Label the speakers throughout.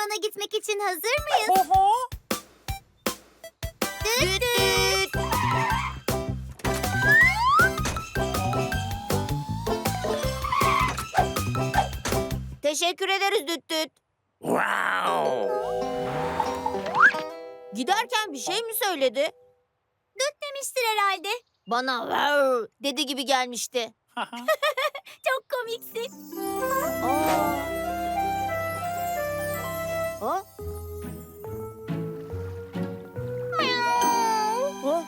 Speaker 1: ormana gitmek için hazır mıyız?
Speaker 2: Oho.
Speaker 1: Düt düt.
Speaker 3: Teşekkür ederiz düt düt.
Speaker 2: Wow.
Speaker 3: Giderken bir şey mi söyledi?
Speaker 1: Düt demiştir herhalde.
Speaker 3: Bana "Wow" dedi gibi gelmişti.
Speaker 1: Çok komiksin.
Speaker 3: Aa. Ha? Ha?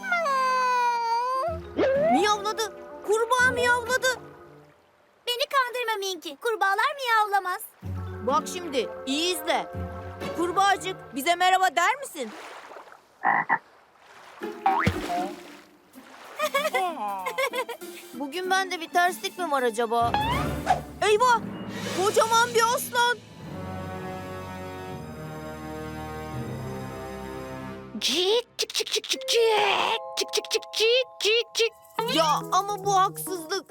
Speaker 3: Miyavladı. Kurbağa miyavladı.
Speaker 1: Beni kandırma Minki. Kurbağalar miyavlamaz.
Speaker 3: Bak şimdi iyi izle. Kurbağacık bize merhaba der misin? Bugün bende bir terslik mi var acaba? Eyvah! Kocaman bir aslan.
Speaker 2: Cik cik cik cik cik cik cik cik cik cik cik cik.
Speaker 3: Ya ama bu haksızlık.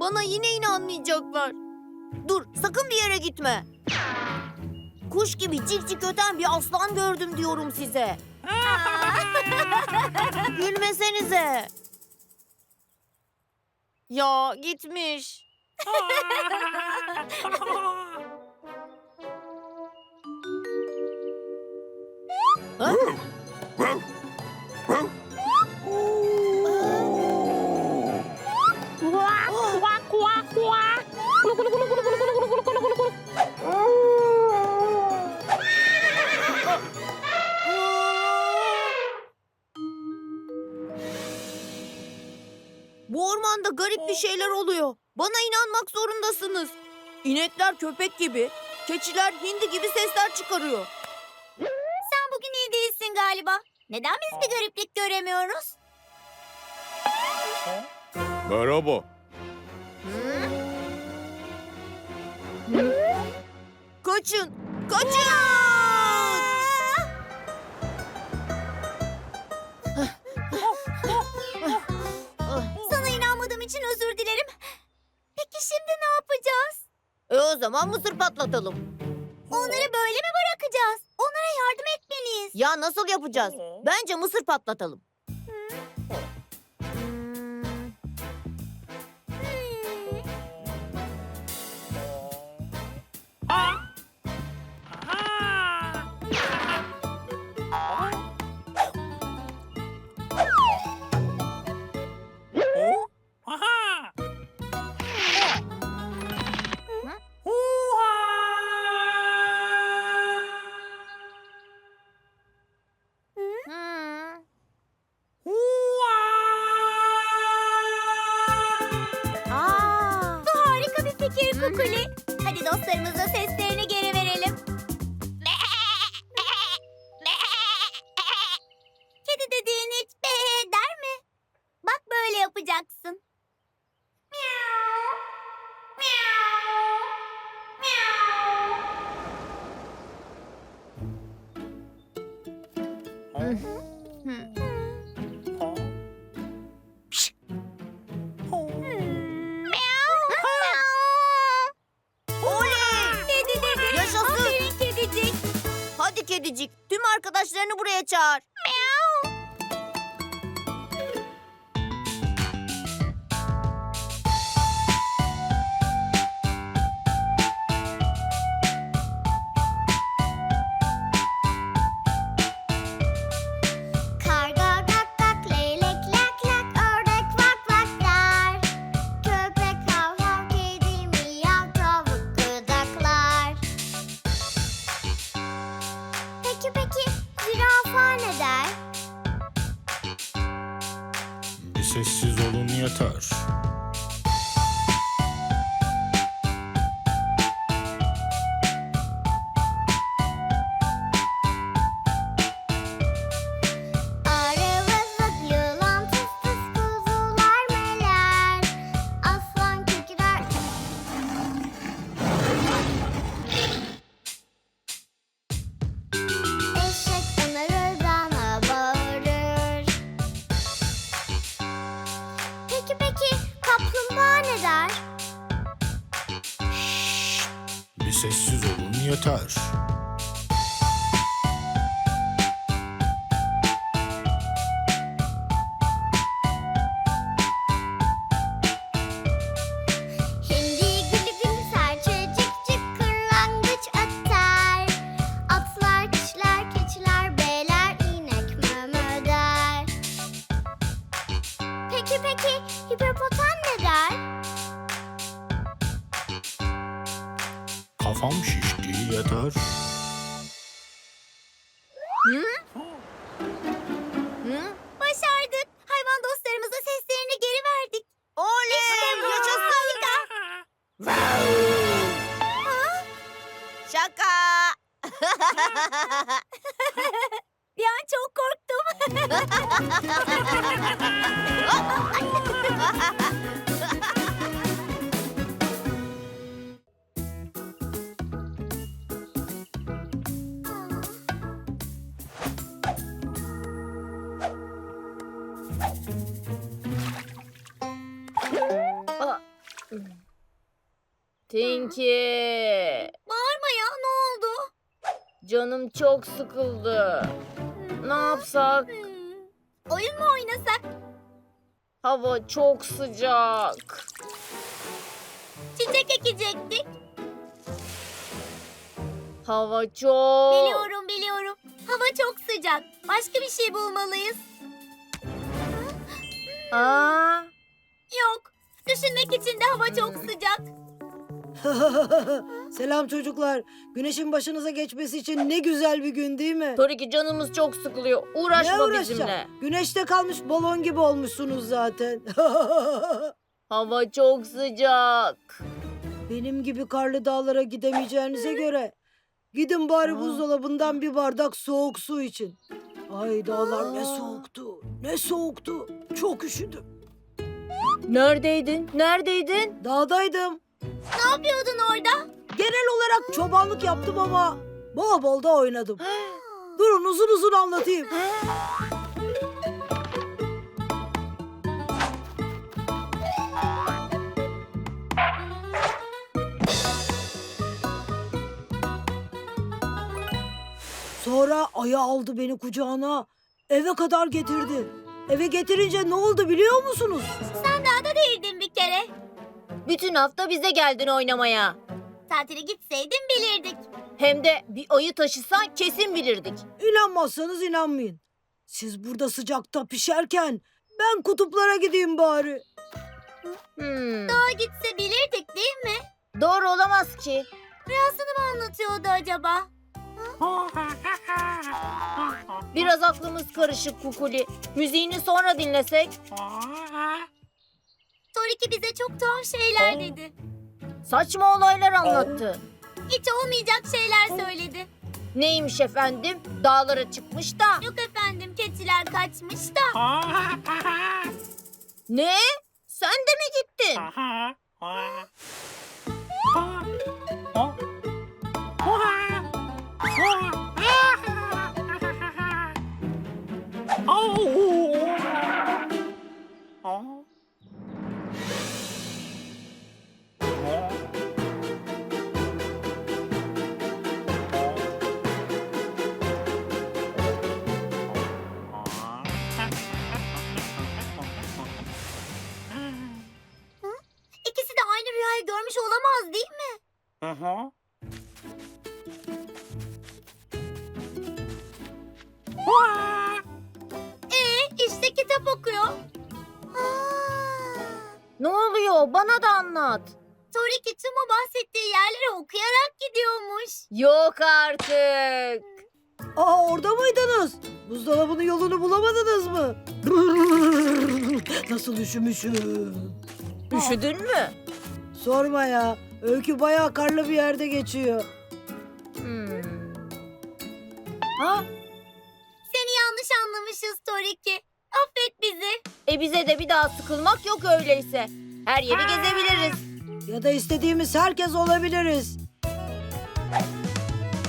Speaker 3: Bana yine inanmayacaklar. Dur sakın bir yere gitme. Kuş gibi cik cik öten bir aslan gördüm diyorum size. Gülmesenize. Ya gitmiş. Ha?
Speaker 2: Kuak kuak kuak. Kulu kulu kulu kulu kulu kulu kulu kulu kulu kulu.
Speaker 3: Bu ormanda garip bir şeyler oluyor. Bana inanmak zorundasınız. İnekler köpek gibi, keçiler hindi gibi sesler çıkarıyor.
Speaker 1: Galiba. Neden biz bir gariplik göremiyoruz?
Speaker 4: Merhaba.
Speaker 3: Kaçın! Kaçın!
Speaker 1: Sana inanmadığım için özür dilerim. Peki şimdi ne yapacağız?
Speaker 3: E o zaman mısır patlatalım.
Speaker 1: Onları böyle
Speaker 3: Ya nasıl yapacağız? Bence mısır patlatalım.
Speaker 1: Kukuli. Hadi dostlarımıza seslerini geri verelim. Kedi dediğin hiç be der mi? Bak böyle yapacaksın.
Speaker 3: Biricik tüm arkadaşlarını buraya çağır.
Speaker 4: Meow. Sessiz olun yeter. Kafam şişti yeter.
Speaker 1: Başardık. Hayvan dostlarımıza seslerini geri verdik.
Speaker 3: Oley! Yaşasın! Şaka!
Speaker 1: Bir an çok korktum.
Speaker 2: Tinky.
Speaker 1: Bağırma ya ne oldu?
Speaker 2: Canım çok sıkıldı. Ne yapsak?
Speaker 1: Hmm. Oyun mu oynasak?
Speaker 2: Hava çok sıcak.
Speaker 1: Çiçek ekecektik.
Speaker 2: Hava çok...
Speaker 1: Biliyorum biliyorum. Hava çok sıcak. Başka bir şey bulmalıyız.
Speaker 2: Aa,
Speaker 1: Yok. Düşünmek için de hava çok sıcak.
Speaker 5: Selam çocuklar. Güneşin başınıza geçmesi için ne güzel bir gün değil mi?
Speaker 2: Toriki canımız çok sıkılıyor. Uğraşma
Speaker 5: ne uğraşacağım?
Speaker 2: bizimle.
Speaker 5: Güneşte kalmış balon gibi olmuşsunuz zaten.
Speaker 2: Hava çok sıcak.
Speaker 5: Benim gibi karlı dağlara gidemeyeceğinize göre gidin bari buzdolabından bir bardak soğuk su için. Ay dağlar ne soğuktu. Ne soğuktu. Çok üşüdüm.
Speaker 2: Neredeydin? Neredeydin?
Speaker 5: Dağdaydım.
Speaker 1: Ne yapıyordun orada?
Speaker 5: Genel olarak çobanlık yaptım ama bol bol da oynadım. Durun uzun uzun anlatayım. Sonra ayı aldı beni kucağına. Eve kadar getirdi. Eve getirince ne oldu biliyor musunuz?
Speaker 1: Sen dağda değildin bir kere.
Speaker 2: Bütün hafta bize geldin oynamaya.
Speaker 1: Tatile gitseydin bilirdik.
Speaker 2: Hem de bir ayı taşısan kesin bilirdik.
Speaker 5: İnanmazsanız inanmayın. Siz burada sıcakta pişerken ben kutuplara gideyim bari.
Speaker 2: Hmm.
Speaker 1: Dağa gitse bilirdik değil mi?
Speaker 2: Doğru olamaz ki.
Speaker 1: Rüyasını mı anlatıyordu acaba?
Speaker 2: Biraz aklımız karışık Kukuli. Müziğini sonra dinlesek.
Speaker 1: Toriki bize çok tuhaf şeyler dedi.
Speaker 2: Saçma olaylar anlattı.
Speaker 1: Hiç olmayacak şeyler söyledi.
Speaker 2: Neymiş efendim? Dağlara çıkmış da.
Speaker 1: Yok efendim keçiler kaçmış da.
Speaker 2: Ne? Sen de mi gittin?
Speaker 1: Ee, işte kitap okuyor. Aa,
Speaker 2: Ne oluyor? Bana da anlat.
Speaker 1: Toriki tüm o bahsettiği yerlere okuyarak gidiyormuş.
Speaker 2: Yok artık.
Speaker 5: Aa orada mıydınız? Buzdolabının yolunu bulamadınız mı? Nasıl üşümüşüm.
Speaker 2: Üşüdün mü?
Speaker 5: Sorma ya. Öykü bayağı karlı bir yerde geçiyor.
Speaker 2: Hmm. Ha?
Speaker 1: Seni yanlış anlamışız Toriki. Affet bizi.
Speaker 2: E bize de bir daha sıkılmak yok öyleyse. Her yeri gezebiliriz.
Speaker 5: Ya da istediğimiz herkes olabiliriz.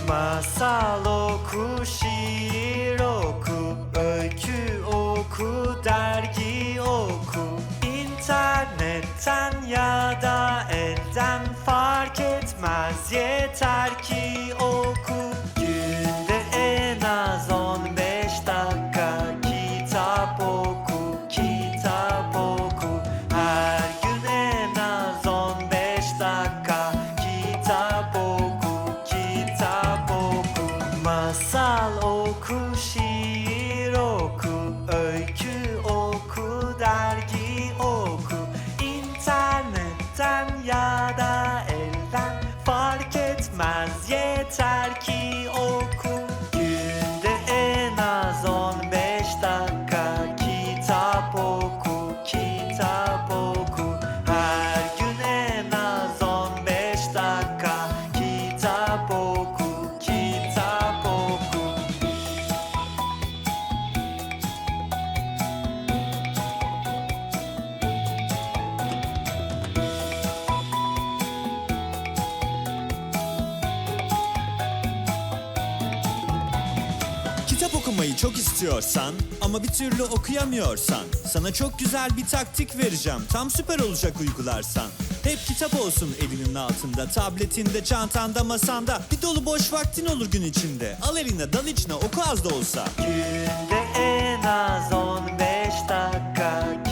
Speaker 6: Masal oku, şiir oku, öykü oku, dergi oku. İnternetten ya da elden fark etmez yeter ki oku.
Speaker 7: İstiyorsan ama bir türlü okuyamıyorsan sana çok güzel bir taktik vereceğim. Tam süper olacak uygularsan. Hep kitap olsun elinin altında, tabletinde, çantanda, masanda. Bir dolu boş vaktin olur gün içinde. Al eline, dal içine, oku az da olsa.
Speaker 6: Günde en az 15 dakika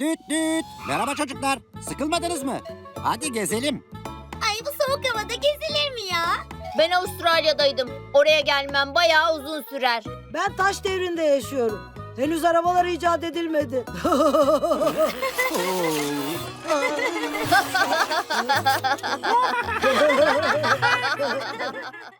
Speaker 8: Düt düt. Merhaba çocuklar. Sıkılmadınız mı? Hadi gezelim.
Speaker 1: Ay bu soğuk havada gezilir mi ya?
Speaker 3: Ben Avustralya'daydım. Oraya gelmem bayağı uzun sürer.
Speaker 5: Ben taş devrinde yaşıyorum. Henüz arabalar icat edilmedi.